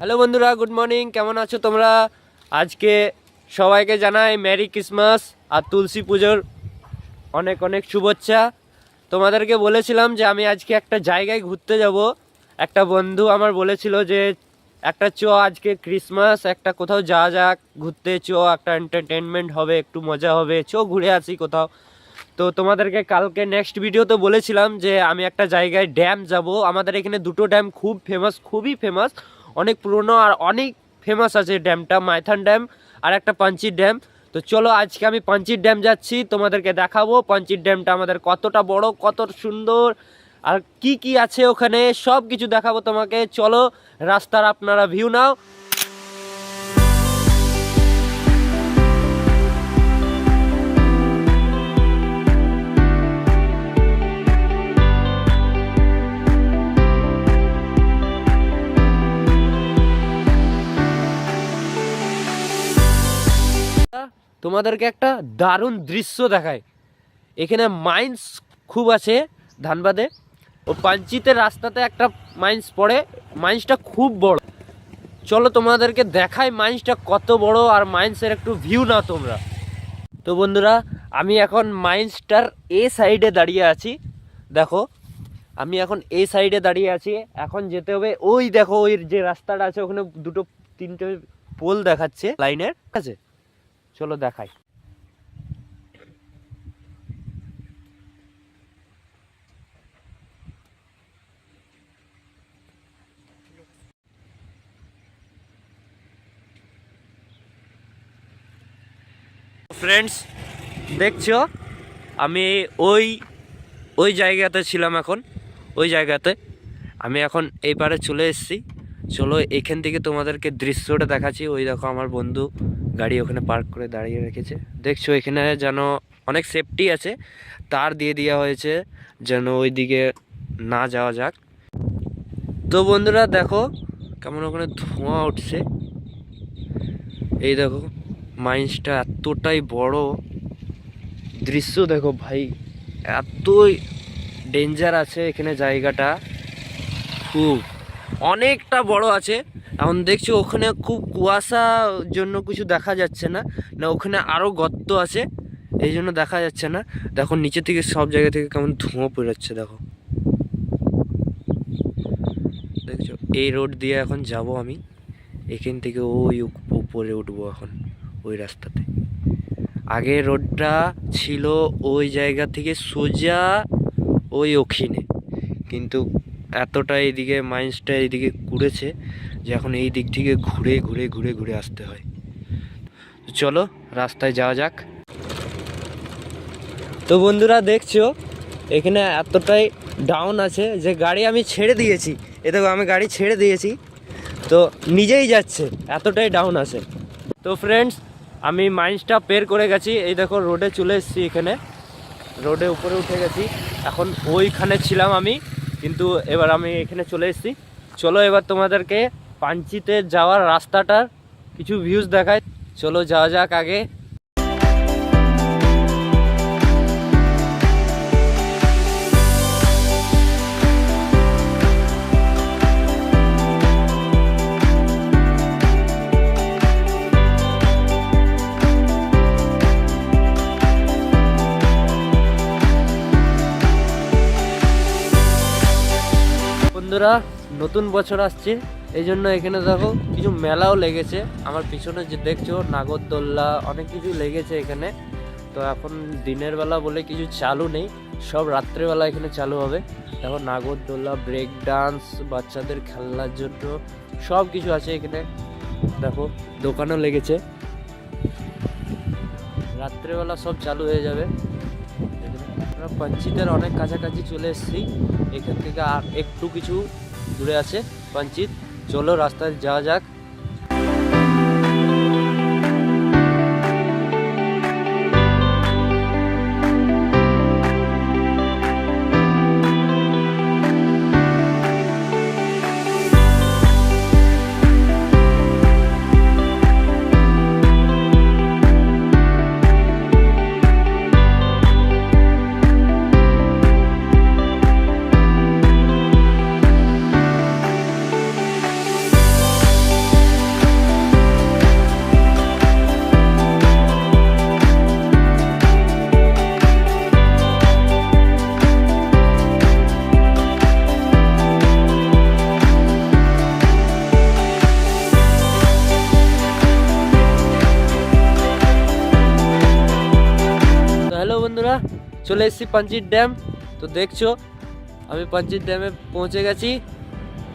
Hello বন্ধুরা, good morning. কেমন আছো তোমরা? আজকে সবাইকে জানাই মেরি ক্রিসমাস আর তুলসী পুজোর অনেক অনেক শুভেচ্ছা। তোমাদেরকে বলেছিলাম যে আমি আজকে একটা জায়গায় ঘুরতে যাব। একটা বন্ধু আমার বলেছিল যে একটা চ আজকে ক্রিসমাস, একটা কোথাও যাওয়া যাক ঘুরতে চ, একটা এন্টারটেনমেন্ট হবে, একটু মজা হবে, চ ঘুরে আসি কোথাও। তো তোমাদেরকে কালকে নেক্সট ভিডিওতে বলেছিলাম যে আমি একটা জায়গায় ড্যাম যাব। আমাদের এখানে দুটো ড্যাম খুব ফেমাস খুবই ফেমাস অনেক পুরনো আর অনেক ফেমাস আছে ড্যামটা মাইথান ড্যাম আর একটা পাঞ্চির ড্যাম তো চলো আজকে আমি পাঞ্চির ড্যাম যাচ্ছি, তোমাদেরকে দেখাবো পাঞ্চির ড্যামটা আমাদের কতটা বড়, কত সুন্দর আর কি কি আছে ওখানে সব কিছু দেখাবো তোমাকে। চলো রাস্তার আপনারা ভিউ নাও। তোমাদেরকে একটা দারুণ দৃশ্য দেখায়। এখানে মাইন্স খুব আছে ধানবাদে। ও পাঞ্চিতের রাস্তাতে একটা মাইন্স পড়ে। মাইন্সটা খুব বড়। চলো তোমাদেরকে দেখায় মাইন্সটা কত বড় আর মাইন্সের একটু ভিউ না তোমরা। তো বন্ধুরা, আমি এখন মাইন্সটার এ সাইডে দাঁড়িয়ে আছি। দেখো, আমি এখন এই সাইডে দাঁড়িয়ে আছি। এখন যেতে হবে ওই দেখো, ওই যে রাস্তাটা আছে, ওখানে দুটো তিনটে পোল দেখাচ্ছে লাইনের। ঠিক আছে? চলো দেখাই। ফ্রেন্ডস দেখছ? আমি ওই ওই জায়গাতে ছিলাম এখন, ওই জায়গাতে। আমি এখন এই পারে চলে এসেছি। চলো এখান থেকে তোমাদেরকে দৃশ্যটা দেখাচ্ছি। ওই দেখো আমার বন্ধু গাড়ি ওখানে পার্ক করে দাঁড়িয়ে রেখেছে। দেখছ, এখানে যেন অনেক সেফটি আছে। তার দিয়ে দেওয়া হয়েছে যেন ওই দিকে না যাওয়া যাক। তো বন্ধুরা দেখো কেমন ওখানে ধোঁয়া উঠছে। এই দেখো মাইন্সটা এতটাই বড়। দৃশ্য দেখো ভাই, এতই ডেঞ্জার আছে এখানে জায়গাটা। খুব অনেকটা বড় আছে। এখন দেখছি, ওখানে খুব কুয়াশা জন্য কিছু দেখা যাচ্ছে না। না, ওখানে আরও গর্ত আছে, এই জন্য দেখা যাচ্ছে না। দেখো নিচে থেকে সব জায়গা থেকে কেমন ধোঁয়া বেরোচ্ছে দেখো। দেখছ, এই রোড দিয়ে এখন যাব আমি। এখান থেকে ওই উপ- উপরে উঠবো এখন, ওই রাস্তাতে। আগে রোডটা ছিল ওই জায়গা থেকে সোজা ওই ওখিনে কিন্তু এতটা এইদিকে মাইন্সটা এইদিকে ঘুরেছে যে এখন এই দিক থেকে ঘুরে ঘুরে ঘুরে ঘুরে আসতে হয়। চলো, রাস্তায় যাওয়া যাক। তো বন্ধুরা দেখছ, এখানে এতটাই ডাউন আছে যে গাড়ি আমি ছেড়ে দিয়েছি। এ দেখো, আমি গাড়ি ছেড়ে দিয়েছি। তো নিজেই যাচ্ছে, এতটাই ডাউন আছে। তো ফ্রেন্ডস আমি মাইন্সটা পের করে গেছি। এই দেখো রোডে চলে এসেছি এখানে। রোডে উপরে উঠে গেছি। এখন ওইখানে ছিলাম আমি। কিন্তু এবার আমি এখানে চলে এসেছি। চলো এবার তোমাদেরকে পাঞ্চিতে যাওয়ার রাস্তাটার কিছু ভিউজ দেখায় চলো যাওয়া যাক আগে। বন্ধুরা, নতুন বছর আসছে, এই জন্য এখানে দেখো কিছু মেলাও লেগেছে। আমার পিছনে যে দেখছ, নাগরদোল্লা, অনেক কিছু লেগেছে এখানে। তো এখন দিনের বেলা বলে কিছু চালু নেই, সব রাত্রেবেলা এখানে চালু হবে। দেখো নাগরদোল্লা ব্রেক ডান্স বাচ্চাদের খেলনার জন্য সব কিছু আছে এখানে। দেখো, দোকানও লেগেছে। রাত্রেবেলা সব চালু হয়ে যাবে। আমরা পাঞ্চিতের অনেক কাছাকাছি চলে এসেছি। এখান থেকে আর একটু কিছু দূরে আছে পাঞ্চিত। চলো রাস্তায় যাওয়া যাক। চলে এসেছি পাঞ্চির ড্যাম। তো দেখছ, আমি পাঞ্চির ড্যামে পৌঁছে গেছি।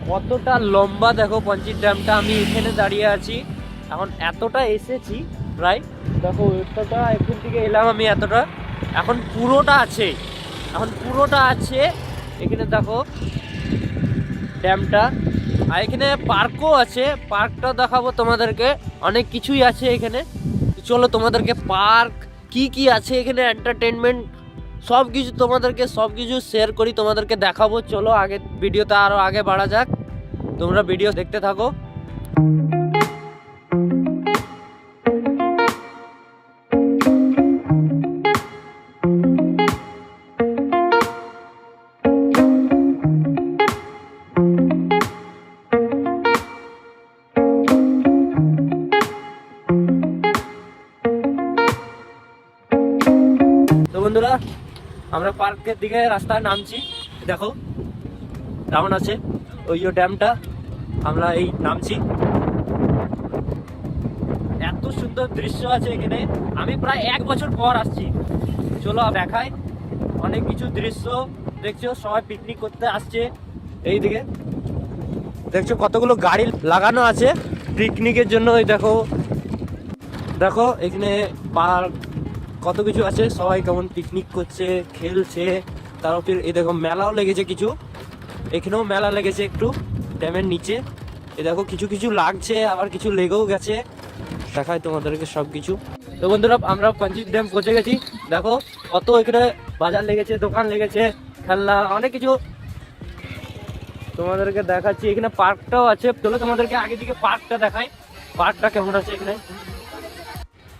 কতটা লম্বা দেখো পাঞ্চির ড্যামটা, আমি এখানে দাঁড়িয়ে আছি। এখন এতটা এসেছি প্রায়, দেখো এতটা এখান থেকে এলাম আমি এতটা। এখন পুরোটা আছে, এখন পুরোটা আছে এখানে দেখো ড্যামটা। আর এখানে পার্কও আছে, পার্কটা দেখাবো তোমাদেরকে, অনেক কিছুই আছে এখানে। চলো তোমাদেরকে পার্ক, কি কি আছে এখানে এন্টারটেনমেন্ট সব কিছু তোমাদেরকে, সব কিছু শেয়ার করি, তোমাদেরকে দেখাবো। চলো আগে ভিডিওতে আরও আগে বাড়া যাক। তোমরা ভিডিও দেখতে থাকো। আমরা পার্কের দিকে রাস্তায় নামছি। দেখো, কেমন আছে? ওই ড্যামটা, আমরা এই নামছি। এত সুন্দর দৃশ্য আছে এখানে। আমি প্রায় এক বছর পর আসছি। চলো দেখাই। অনেক কিছু দৃশ্য দেখছ, সবাই পিকনিক করতে আসছে এই দিকে দেখছ কতগুলো গাড়ি লাগানো আছে পিকনিকের জন্য। ওই দেখো দেখো, এখানে পার্ক কত কিছু আছে, সবাই কেমন পিকনিক করছে, খেলছে। তারপর এই দেখো মেলাও লেগেছে কিছু। এখানেও মেলা লেগেছে একটু, ড্যামের নিচে। এ দেখো কিছু কিছু লাগছে, আবার কিছু লেগেও গেছে। দেখায় তোমাদেরকে সব কিছু তো বন্ধুরা, আমরা পঞ্চিত ড্যাম পৌঁছে গেছি। দেখো কত এখানে বাজার লেগেছে, দোকান লেগেছে, খেলনা, অনেক কিছু। তোমাদেরকে দেখাচ্ছি, এখানে পার্কটাও আছে। তোমাদেরকে আগে দিকে পার্কটা দেখাই। পার্কটা কেমন আছে এখানে?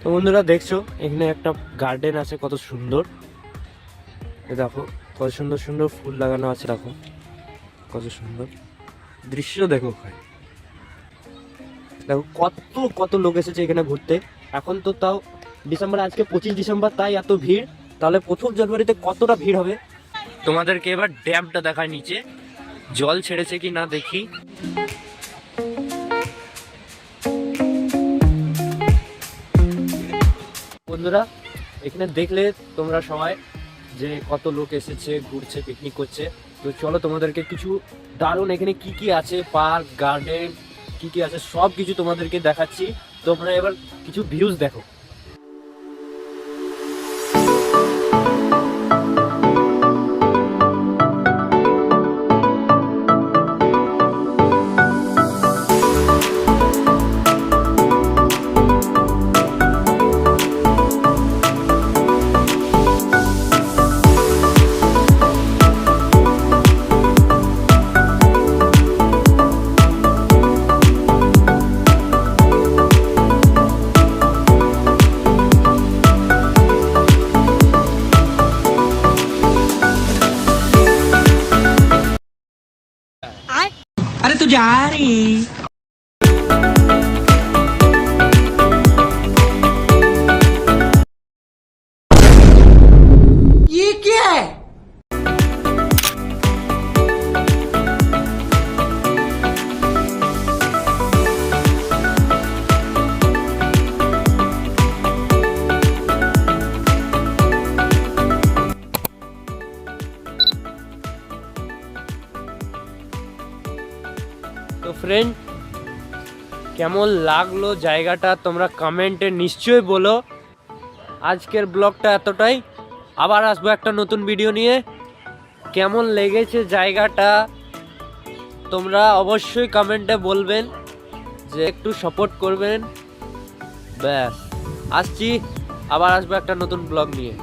তো বন্ধুরা দেখছ, এখানে একটা গার্ডেন আছে, কত সুন্দর। দেখো, কত সুন্দর সুন্দর ফুল লাগানো আছে, দেখো। কত সুন্দর। দৃশ্য দেখো ওখানে। দেখো, কত কত লোক এসেছে এখানে ঘুরতে। এখন তো তাও ডিসেম্বর, আজকে পঁচিশ ডিসেম্বর, তাই এত ভিড়। তাহলে প্রথম জানুয়ারিতে কতটা ভিড় হবে? তোমাদেরকে এবার ড্যামটা দেখায় নিচে। জল ছেড়েছে কি না দেখি। বন্ধুরা, এখানে দেখলে তোমরা সবাই যে কত লোক এসেছে, ঘুরছে পিকনিক করছে। তো চলো তোমাদেরকে কিছু দারুণ এখানে কি কি আছে পার্ক গার্ডেন কি কি আছে সব কিছু তোমাদেরকে দেখাচ্ছি। তোমরা এবার কিছু ভিউজ দেখো। है তো ফ্রেন্ড কেমন লাগল জায়গাটা? তোমরা কমেন্টে নিশ্চয়ই বলো। আজকের ব্লগটা এতটাই। আবার আসব একটা নতুন ভিডিও নিয়ে। কেমন লেগেছে জায়গাটা? তোমরা অবশ্যই কমেন্টে বলবেন যে একটু সাপোর্ট করবেন। ব্যাস, আসছি। আবার আসব একটা নতুন ব্লগ নিয়ে।